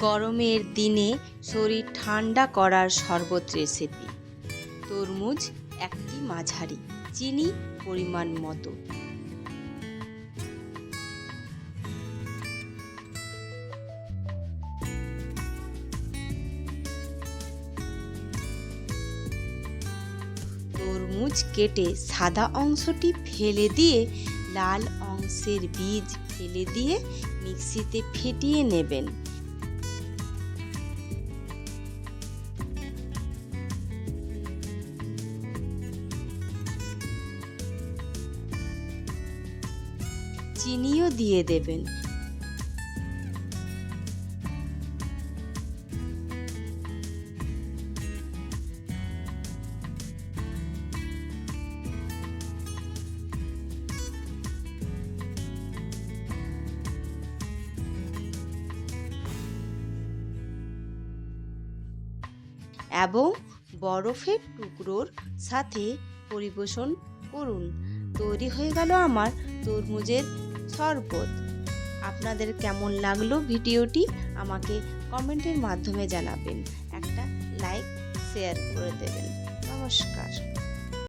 গরমের দিনে শরীর ঠান্ডা করার শরবত রেসিপি। তরমুজ একটি মাঝারি, চিনি পরিমাণ মতো। তরমুজ কেটে সাদা অংশটি ফেলে দিয়ে লাল অংশের বীজ ফেলে দিয়ে মিক্সিতে ফেটিয়ে নেবেন। চিনিও দিয়ে দেবেন। এবং বরফের টুকরোর সাথে পরিবেশন করুন। তৈরি হয়ে গেল আমার তরমুজের শরবত আপনাদের কেমন লাগল ভিডিওটি আমাকে কমেন্টের মাধ্যমে জানাবেন। একটা লাইক, শেয়ার করে দেবেন। নমস্কার।